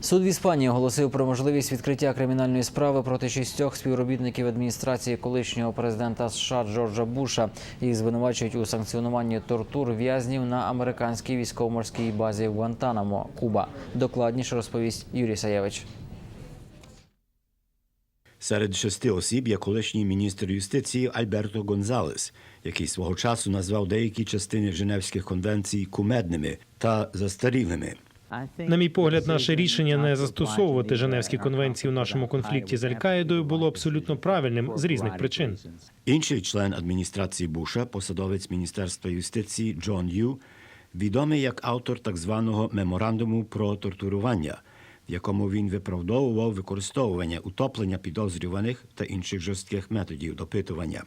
Суд в Іспанії оголосив про можливість відкриття кримінальної справи проти шістьох співробітників адміністрації колишнього президента США Джорджа Буша. Їх звинувачують у санкціонуванні тортур в'язнів на американській військово-морській базі в Гуантанамо, Куба. Докладніше розповість Юрій Саєвич. Серед шести осіб є колишній міністр юстиції Альберто Гонзалес, який свого часу назвав деякі частини Женевських конвенцій кумедними та застарілими. На мій погляд, наше рішення не застосовувати Женевські конвенції в нашому конфлікті з Аль-Каїдою було абсолютно правильним з різних причин. Інший член адміністрації Буша, посадовець Міністерства юстиції Джон Ю, відомий як автор так званого меморандуму про тортурування, в якому він виправдовував використовування утоплення підозрюваних та інших жорстких методів допитування.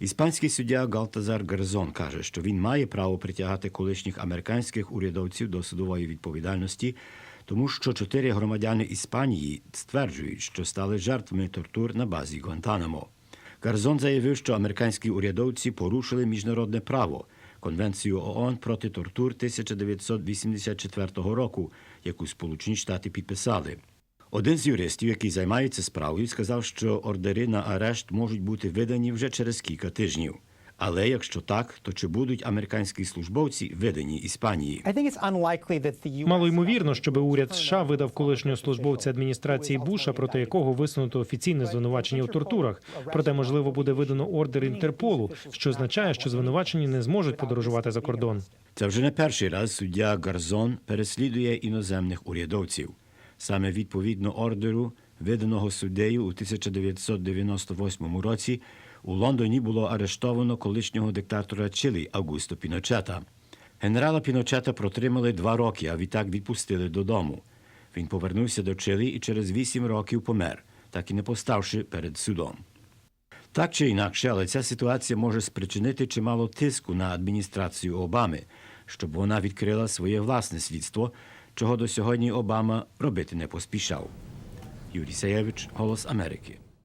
Іспанський суддя Галтазар Герзон каже, що він має право притягати колишніх американських урядовців до судової відповідальності, тому що чотири громадяни Іспанії стверджують, що стали жертвами тортур на базі Гуантанамо. Гарзон заявив, що американські урядовці порушили міжнародне право, Конвенцію ООН проти тортур 1984 року, яку Сполучені Штати підписали. Один з юристів, який займається справою, сказав, що ордери на арешт можуть бути видані вже через кілька тижнів. Але якщо так, то чи будуть американські службовці видані Іспанії? Мало ймовірно, щоб уряд США видав колишнього службовця адміністрації Буша, проти якого висунуто офіційне звинувачення у тортурах. Проте, можливо, буде видано ордер Інтерполу, що означає, що звинувачені не зможуть подорожувати за кордон. Це вже не перший раз суддя Гарзон переслідує іноземних урядовців. Саме відповідно ордеру, виданого суддею у 1998 році, у Лондоні було арештовано колишнього диктатора Чилі Аугусто Піночета. Генерала Піночета протримали два роки, а відтак відпустили додому. Він повернувся до Чилі і через вісім років помер, так і не поставши перед судом. Так чи інакше, але ця ситуація може спричинити чимало тиску на адміністрацію Обами, щоб вона відкрила своє власне слідство, чого до сьогодні Обама робити не поспішав. Юрій Саєвич, Голос Америки.